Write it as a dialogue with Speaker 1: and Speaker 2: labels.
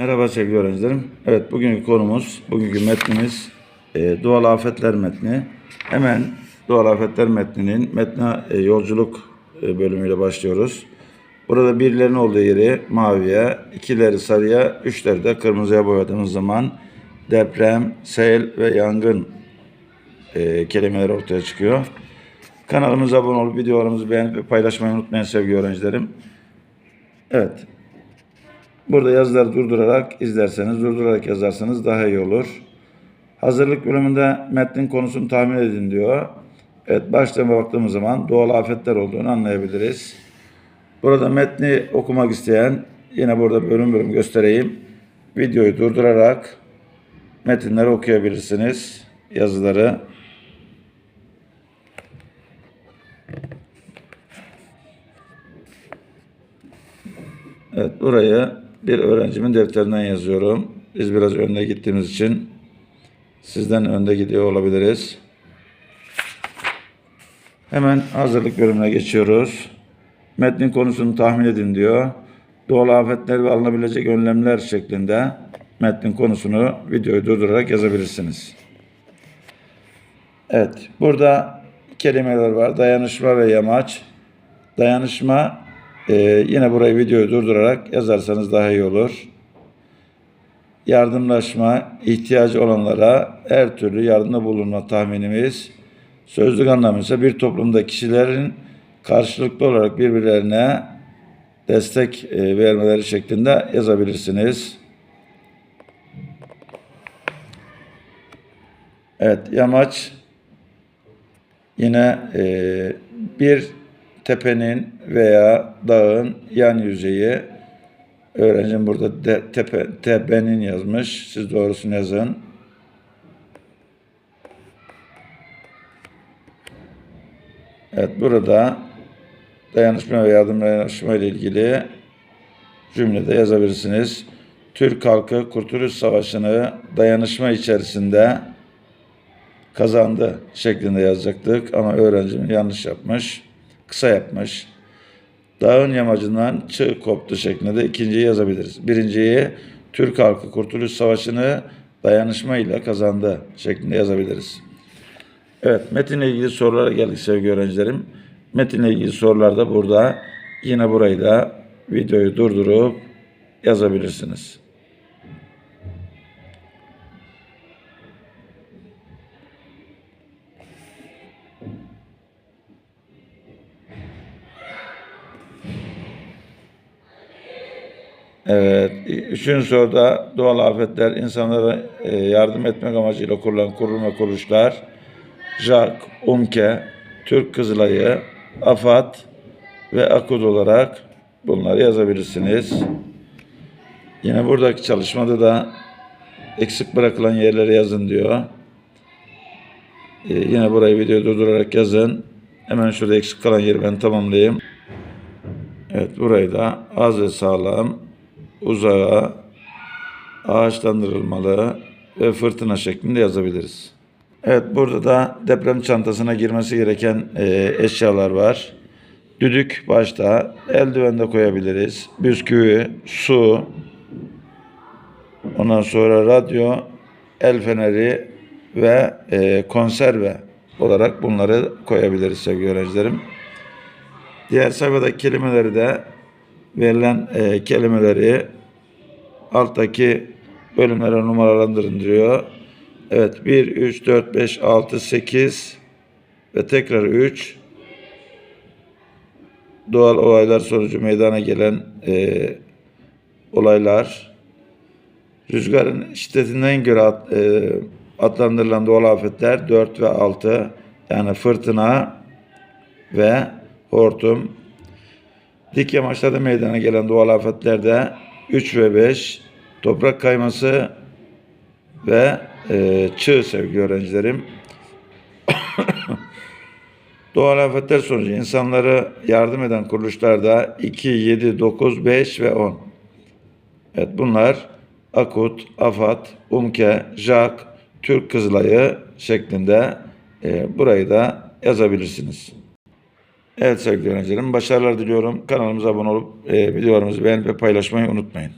Speaker 1: Merhaba sevgili öğrencilerim. Evet bugünkü konumuz, bugünkü metnimiz e, doğal afetler metni. Hemen doğal afetler metninin metne e, yolculuk e, bölümüyle başlıyoruz. Burada birlerin olduğu yeri maviye, ikileri sarıya, üçleri de kırmızıya boyadığımız zaman deprem, sel ve yangın e, kelimeler ortaya çıkıyor. Kanalımıza abone olup videolarımızı beğenip paylaşmayı unutmayın sevgili öğrencilerim. Evet, Burada yazıları durdurarak izlerseniz, durdurarak yazarsanız daha iyi olur. Hazırlık bölümünde metnin konusunu tahmin edin diyor. Evet, baştan baktığımız zaman doğal afetler olduğunu anlayabiliriz. Burada metni okumak isteyen, yine burada bölüm bölüm göstereyim. Videoyu durdurarak metinleri okuyabilirsiniz, yazıları. Evet, burayı bir öğrencimin defterinden yazıyorum. Biz biraz önde gittiğimiz için sizden önde gidiyor olabiliriz. Hemen hazırlık bölümüne geçiyoruz. Metnin konusunu tahmin edin diyor. Doğal afetler ve alınabilecek önlemler şeklinde metnin konusunu videoyu durdurarak yazabilirsiniz. Evet, burada kelimeler var. Dayanışma ve yamaç. Dayanışma ee, yine burayı videoyu durdurarak yazarsanız daha iyi olur. Yardımlaşma, ihtiyacı olanlara her türlü yardımda bulunma tahminimiz. Sözlük anlamı ise bir toplumda kişilerin karşılıklı olarak birbirlerine destek e, vermeleri şeklinde yazabilirsiniz. Evet, yamaç yine e, bir tepenin veya dağın yan yüzeyi öğrencim burada de, tepe, tepenin yazmış. Siz doğrusunu yazın. Evet burada dayanışma ve yardımlaşma ile ilgili cümlede yazabilirsiniz. Türk halkı Kurtuluş Savaşı'nı dayanışma içerisinde kazandı şeklinde yazacaktık ama öğrencim yanlış yapmış kısa yapmış. Dağın yamacından çığ koptu şeklinde ikinciyi yazabiliriz. Birinciyi Türk halkı Kurtuluş Savaşı'nı dayanışmayla kazandı şeklinde yazabiliriz. Evet, metinle ilgili sorulara geldik sevgili öğrencilerim. Metinle ilgili sorular da burada. Yine burayı da videoyu durdurup yazabilirsiniz. Evet. Üçüncü soruda doğal afetler insanlara e, yardım etmek amacıyla kurulan kurum ve kuruluşlar JAK, UMKE, Türk Kızılayı, AFAD ve AKUD olarak bunları yazabilirsiniz. Yine buradaki çalışmada da eksik bırakılan yerleri yazın diyor. Ee, yine burayı video durdurarak yazın. Hemen şurada eksik kalan yeri ben tamamlayayım. Evet burayı da az ve sağlam uzağa, ağaçlandırılmalı ve fırtına şeklinde yazabiliriz. Evet burada da deprem çantasına girmesi gereken e, eşyalar var. Düdük başta, eldiven de koyabiliriz. Bisküvi, su, ondan sonra radyo, el feneri ve e, konserve olarak bunları koyabiliriz sevgili öğrencilerim. Diğer sayfadaki kelimeleri de verilen e, kelimeleri alttaki bölümlere numaralandırın diyor. Evet 1, 3, 4, 5, 6, 8 ve tekrar 3 doğal olaylar sonucu meydana gelen e, olaylar rüzgarın şiddetinden göre ad, e, adlandırılan doğal afetler 4 ve 6 yani fırtına ve hortum Dik yamaçlarda meydana gelen doğal afetlerde 3 ve 5 toprak kayması ve e, çığ sevgili öğrencilerim. doğal afetler sonucu insanları yardım eden kuruluşlarda 2, 7, 9, 5 ve 10. Evet bunlar AKUT, AFAD, UMKE, JAK, Türk Kızılayı şeklinde e, burayı da yazabilirsiniz. Evet sevgili öğrencilerim başarılar diliyorum. Kanalımıza abone olup e, videolarımızı beğenip ve paylaşmayı unutmayın.